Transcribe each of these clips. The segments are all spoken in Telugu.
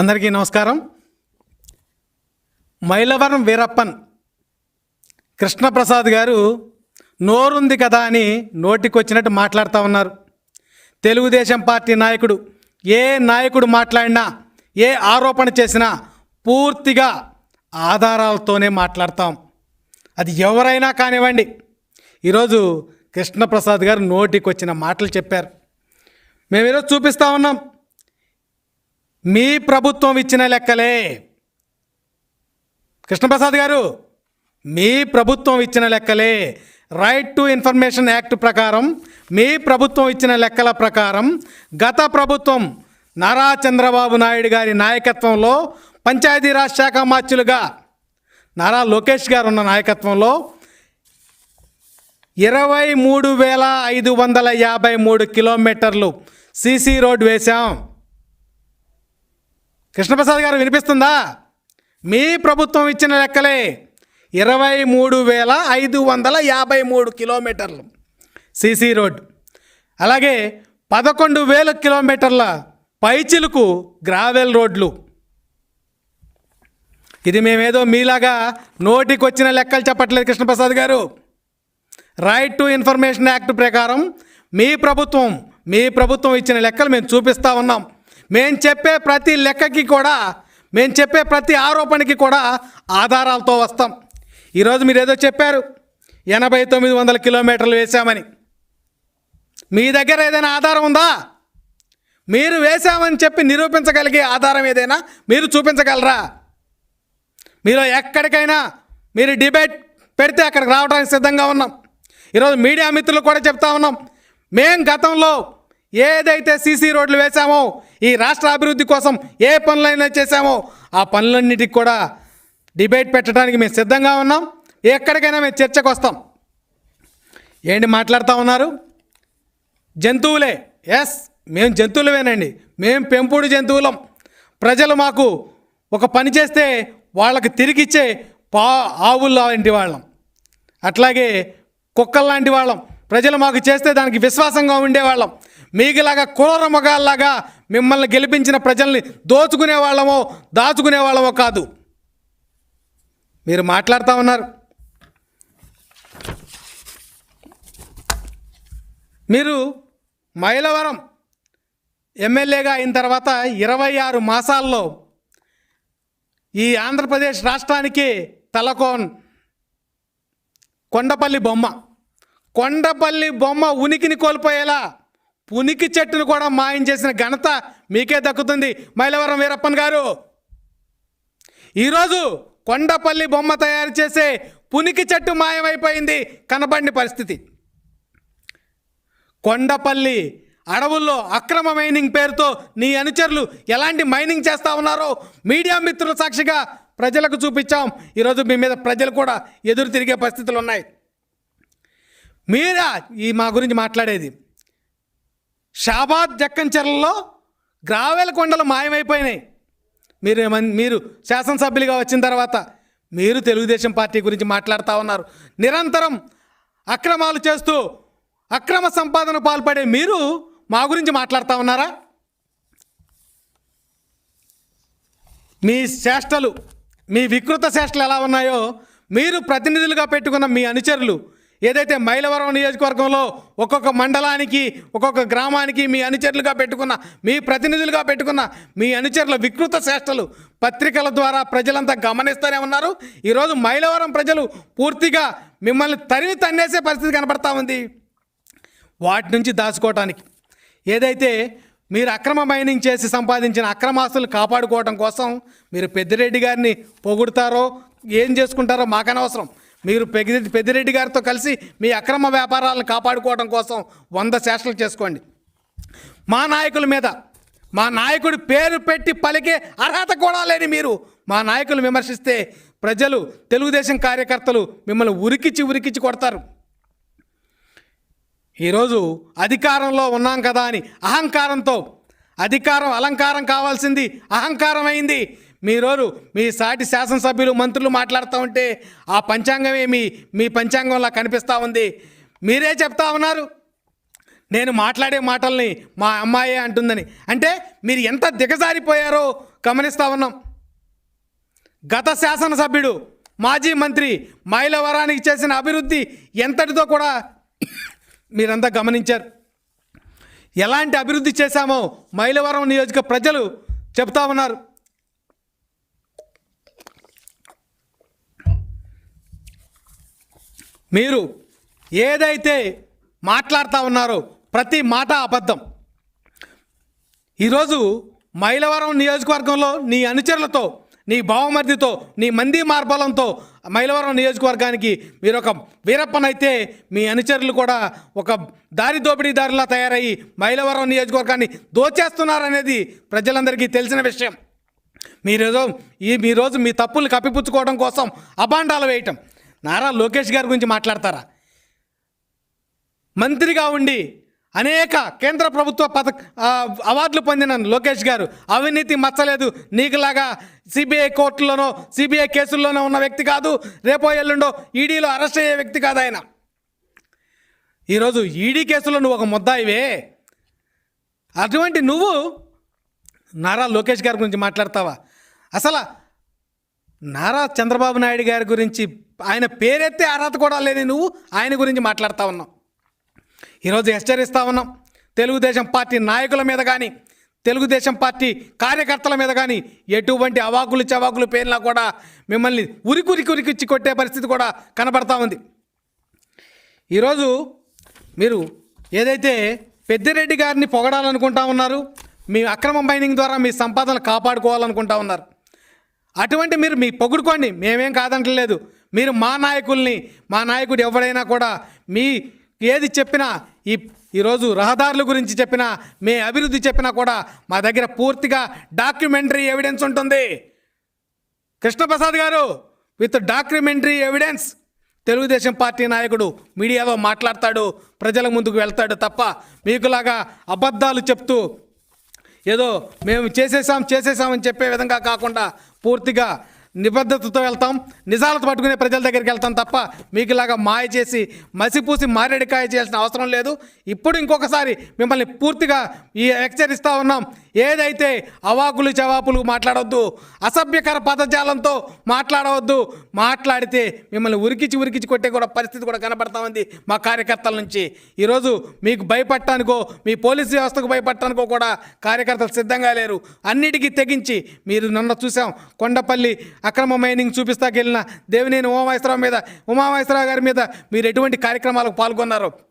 అందరికీ నమస్కారం. మైలవరం వీరప్పన్ కృష్ణప్రసాద్ గారు నోరుంది కదా అని నోటికొచ్చినట్టు మాట్లాడుతూ ఉన్నారు. తెలుగుదేశం పార్టీ నాయకుడు ఏ నాయకుడు మాట్లాడినా ఏ ఆరోపణ చేసినా పూర్తిగా ఆధారాలతోనే మాట్లాడతాం. అది ఎవరైనా కానివ్వండి. ఈరోజు కృష్ణప్రసాద్ గారు నోటికొచ్చిన మాటలు చెప్పారు. మేము ఈరోజు చూపిస్తూ ఉన్నాం. మీ ప్రభుత్వం ఇచ్చిన లెక్కలే. కృష్ణప్రసాద్ గారు మీ ప్రభుత్వం ఇచ్చిన లెక్కలే. రైట్ టు ఇన్ఫర్మేషన్ యాక్ట్ ప్రకారం మీ ప్రభుత్వం ఇచ్చిన లెక్కల ప్రకారం గత ప్రభుత్వం నారా చంద్రబాబు నాయుడు గారి నాయకత్వంలో పంచాయతీరాజ్ శాఖ మార్చులుగా నారా లోకేష్ గారు ఉన్న నాయకత్వంలో ఇరవై మూడు వేల ఐదు వందల యాభై మూడు కిలోమీటర్లు సీసీ రోడ్ వేశాం. కృష్ణప్రసాద్ గారు వినిపిస్తుందా? మీ ప్రభుత్వం ఇచ్చిన లెక్కలే ఇరవై మూడు వేల ఐదు వందల యాభై మూడు కిలోమీటర్లు సీసీ రోడ్. అలాగే పదకొండు వేల కిలోమీటర్ల పైచిలుకు గ్రావెల్ రోడ్లు. ఇది మేమేదో మీలాగా నోటికి వచ్చిన లెక్కలు చెప్పట్లేదు కృష్ణప్రసాద్ గారు. రైట్ టు ఇన్ఫర్మేషన్ యాక్ట్ ప్రకారం మీ ప్రభుత్వం మీ ప్రభుత్వం ఇచ్చిన లెక్కలు మేము చూపిస్తూ ఉన్నాం. మేము చెప్పే ప్రతి లెక్కకి కూడా మేము చెప్పే ప్రతి ఆరోపణకి కూడా ఆధారాలతో వస్తాం. ఈరోజు మీరు ఏదో చెప్పారు ఎనభై తొమ్మిది వందల కిలోమీటర్లు వేశామని. మీ దగ్గర ఏదైనా ఆధారం ఉందా? మీరు వేశామని చెప్పి నిరూపించగలిగే ఆధారం ఏదైనా మీరు చూపించగలరా? మీలో ఎక్కడికైనా మీరు డిబేట్ పెడితే అక్కడికి రావడానికి సిద్ధంగా ఉన్నాం. ఈరోజు మీడియా మిత్రులు కూడా చెప్తా ఉన్నాం మేం గతంలో ఏదైతే సీసీ రోడ్లు వేశామో ఈ రాష్ట్ర అభివృద్ధి కోసం ఏ పనులైనా చేశామో ఆ పనులన్నిటికి కూడా డిబేట్ పెట్టడానికి మేము సిద్ధంగా ఉన్నాం. ఎక్కడికైనా మేము చర్చకు వస్తాం. ఏంటి మాట్లాడుతూ ఉన్నారు? జంతువులే. ఎస్ మేము జంతువులవేనండి మేము పెంపుడు జంతువులం. ప్రజలు మాకు ఒక పని చేస్తే వాళ్ళకి తిరిగిచ్చే పా ఆవులు లాంటి వాళ్ళం. అట్లాగే కుక్కలు లాంటి వాళ్ళం. ప్రజలు మాకు చేస్తే దానికి విశ్వాసంగా ఉండేవాళ్ళం. మీకులాగా క్రూర మగాల్లాగా మిమ్మల్ని గెలిపించిన ప్రజల్ని దోచుకునే వాళ్ళమో దాచుకునే వాళ్ళమో కాదు. మీరు మాట్లాడుతూ ఉన్నారు. మీరు మైలవరం ఎమ్మెల్యేగా అయిన తర్వాత ఇరవై ఆరు మాసాల్లో ఈ ఆంధ్రప్రదేశ్ రాష్ట్రానికి తలకోన్ కొండపల్లి బొమ్మ కొండపల్లి బొమ్మ ఉనికిని కోల్పోయేలా పునికి చెట్టును కూడా మాయం చేసిన ఘనత మీకే దక్కుతుంది. మైలవరం వీరప్పన్ గారు. ఈరోజు కొండపల్లి బొమ్మ తయారు చేసే పునికి చెట్టు మాయమైపోయింది కనబడిన పరిస్థితి. కొండపల్లి అడవుల్లో అక్రమ మైనింగ్ పేరుతో నీ అనుచరులు ఎలాంటి మైనింగ్ చేస్తూ ఉన్నారో మీడియా మిత్రుల సాక్షిగా ప్రజలకు చూపించాం. ఈరోజు మీ మీద ప్రజలు కూడా ఎదురు తిరిగే పరిస్థితులు ఉన్నాయి. మీరా ఈ మా గురించి మాట్లాడేది. షాబాద్ జక్కంచెర్లలో గ్రావెల కొండలు మాయమైపోయినాయి. మీరు మీరు శాసనసభ్యులుగా వచ్చిన తర్వాత మీరు తెలుగుదేశం పార్టీ గురించి మాట్లాడుతూ ఉన్నారు. నిరంతరం అక్రమాలు చేస్తూ అక్రమ సంపాదన పాల్పడే మీరు మా గురించి మాట్లాడుతూ ఉన్నారా? మీ చేష్టలు మీ వికృత చేష్టలు ఎలా ఉన్నాయో మీరు ప్రతినిధులుగా పెట్టుకున్న మీ అనుచరులు ఏదైతే మైలవరం నియోజకవర్గంలో ఒక్కొక్క మండలానికి ఒక్కొక్క గ్రామానికి మీ అనుచరులుగా పెట్టుకున్న మీ ప్రతినిధులుగా పెట్టుకున్న మీ అనుచరుల వికృత చేష్టలు పత్రికల ద్వారా ప్రజలంతా గమనిస్తూనే ఉన్నారు. ఈరోజు మైలవరం ప్రజలు పూర్తిగా మిమ్మల్ని తరిమి తన్నేసే పరిస్థితి కనపడతా ఉంది. వాటి నుంచి దాచుకోవటానికి. ఏదైతే మీరు అక్రమ మైనింగ్ చేసి సంపాదించిన అక్రమాస్తులు కాపాడుకోవడం కోసం మీరు పెద్దిరెడ్డి గారిని పొగుడతారో ఏం చేసుకుంటారో మాకనవసరం. మీరు పెద్ది పెద్దిరెడ్డి గారితో కలిసి మీ అక్రమ వ్యాపారాలను కాపాడుకోవడం కోసం వంద చేష్టలు చేసుకోండి. మా నాయకుల మీద మా నాయకుడి పేరు పెట్టి పలికే అర్హత కూడా లేని మీరు మా నాయకులు విమర్శిస్తే ప్రజలు తెలుగుదేశం కార్యకర్తలు మిమ్మల్ని ఉరికిచ్చి ఉరికిచ్చి కొడతారు. ఈరోజు అధికారంలో ఉన్నాం కదా అని అహంకారంతో అధికారం అలంకారం కావాల్సింది అహంకారం అయింది మీరోరు మీ సాటి శాసనసభ్యులు మంత్రులు మాట్లాడుతూ ఉంటే ఆ పంచాంగమే మీ మీ పంచాంగంలా కనిపిస్తూ ఉంది. మీరే చెప్తా ఉన్నారు. నేను మాట్లాడే మాటల్ని మా అమ్మాయే అంటుందని. అంటే మీరు ఎంత దిగజారిపోయారో గమనిస్తా ఉన్నాం. గత శాసనసభ్యుడు మాజీ మంత్రి మైలవరానికి చేసిన అభివృద్ధి ఎంతటితో కూడా మీరంతా గమనించారు. ఎలాంటి అభివృద్ధి చేశామో మైలవరం నియోజక ప్రజలు చెప్తా ఉన్నారు. మీరు ఏదైతే మాట్లాడుతూ ఉన్నారో ప్రతి మాట అబద్ధం. ఈరోజు మైలవరం నియోజకవర్గంలో నీ అనుచరులతో నీ భావమర్దితో నీ మంది మార్బలంతో మైలవరం నియోజకవర్గానికి మీరు ఒక వీరప్పనైతే మీ అనుచరులు కూడా ఒక దారి దోపిడీదారులా తయారయ్యి మైలవరం నియోజకవర్గాన్ని దోచేస్తున్నారనేది ప్రజలందరికీ తెలిసిన విషయం. మీరేదో ఈ మీ రోజు మీ తప్పులు కప్పిపుచ్చుకోవడం కోసం అబాండాలు వేయటం. నారా లోకేష్ గారి గురించి మాట్లాడతారా? మంత్రిగా ఉండి అనేక కేంద్ర ప్రభుత్వ పథక అవార్డులు పొందిన లోకేష్ గారు అవినీతి మచ్చలేదు నీకులాగా సిబిఐ కోర్టులోనో సిబిఐ కేసుల్లోనో ఉన్న వ్యక్తి కాదు రేపో ఎల్లుండో ఈడీలో అరెస్ట్ అయ్యే వ్యక్తి కాదు ఆయన. ఈరోజు ఈడీ కేసులో నువ్వు ఒక ముద్దాయివే. అటువంటి నువ్వు నారా లోకేష్ గారి గురించి మాట్లాడతావా? అసలు నారా చంద్రబాబు నాయుడు గారి గురించి ఆయన పేరెత్తే అర్హత కూడా లేని నువ్వు ఆయన గురించి మాట్లాడుతూ ఉన్నావు. ఈరోజు హెచ్చరిస్తూ ఉన్నాం. తెలుగుదేశం పార్టీ నాయకుల మీద కానీ తెలుగుదేశం పార్టీ కార్యకర్తల మీద కానీ ఎటువంటి అవాకులు చవాకులు పేర్లా కూడా మిమ్మల్ని ఉరికురికి ఉరికిచ్చి కొట్టే పరిస్థితి కూడా కనబడతా ఉంది. ఈరోజు మీరు ఏదైతే పెద్దిరెడ్డి గారిని పొగడాలనుకుంటా ఉన్నారు మీ అక్రమ మైనింగ్ ద్వారా మీ సంపాదనలు కాపాడుకోవాలనుకుంటా ఉన్నారు. అటువంటి మీరు మీ పొగుడుకోండి. మేమేం కాదంటలేదు. మీరు మా నాయకుల్ని మా నాయకుడు ఎవడైనా కూడా మీ ఏది చెప్పినా ఈ ఈరోజు రహదారుల గురించి చెప్పినా మీ అభివృద్ధి చెప్పినా కూడా మా దగ్గర పూర్తిగా డాక్యుమెంటరీ ఎవిడెన్స్ ఉంటుంది. కృష్ణప్రసాద్ గారు with documentary evidence Telugu Desam party నాయకుడు మీడియాలో మాట్లాడతాడు ప్రజల ముందుకు వెళ్తాడు తప్ప మీకులాగా అబద్ధాలు చెప్తూ ఏదో మేము చేసేసాం చేసేసామని చెప్పే విధంగా కాకుండా పూర్తిగా నిబద్ధతతో వెళ్తాం. నిజాలతో పట్టుకునే ప్రజల దగ్గరికి వెళ్తాం తప్ప మీకు ఇలాగా మాయ చేసి మసిపూసి మారేడికాయ చేయాల్సిన అవసరం లేదు. ఇప్పుడు ఇంకొకసారి మిమ్మల్ని పూర్తిగా ఈ హెచ్చరిస్తూ ఉన్నాం. ఏదైతే అవాకులు చవాకులు మాట్లాడవద్దు అసభ్యకర పదజాలంతో మాట్లాడవద్దు మాట్లాడితే మిమ్మల్ని ఉరికిచి ఉరికిచి కొట్టే కూడా పరిస్థితి కూడా కనబడతా ఉంది మా కార్యకర్తల నుంచి. ఈరోజు మీకు భయపడటానికో మీ పోలీసు వ్యవస్థకు భయపడటానికో కూడా కార్యకర్తలు సిద్ధంగా లేరు. అన్నిటికీ తెగించి మీరు నిన్న చూసాం కొండపల్లి అక్రమ మైనింగ్ చూపిస్తాకెళ్ళిన దేవినేని ఉమామహేశ్వరరావు మీద ఉమామహేశ్వరరావు గారి మీద మీరు ఎటువంటి కార్యక్రమాలకు పాల్గొన్నారు?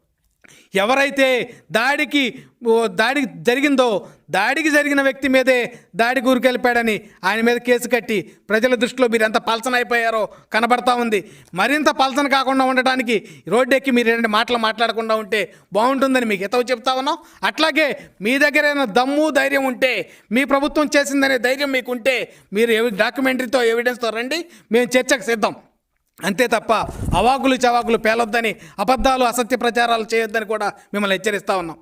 ఎవరైతే దాడికి ఓ దాడి జరిగిందో దాడికి జరిగిన వ్యక్తి మీదే దాడి గురికెళ్ళిపోయాడని ఆయన మీద కేసు కట్టి ప్రజల దృష్టిలో మీరు ఎంత పలసన అయిపోయారో కనబడతా ఉంది. మరింత పలసన కాకుండా ఉండటానికి రోడ్డెక్కి మీరు రెండు మాటలు మాట్లాడకుండా ఉంటే బాగుంటుందని మీకు ఎతవు చెప్తా ఉన్నాం. అట్లాగే మీ దగ్గర ఏదైనా దమ్ము ధైర్యం ఉంటే మీ ప్రభుత్వం చేసిందనే ధైర్యం మీకు ఉంటే మీరు ఎవి డాక్యుమెంటరీతో ఎవిడెన్స్తో రండి. మేము చర్చకు సిద్ధం. అంతే తప్ప అవాకులు చవాకులు పేలొద్దని అబద్ధాలు అసత్య ప్రచారాలు చేయొద్దని కూడా మిమ్మల్ని హెచ్చరిస్తా ఉన్నాం.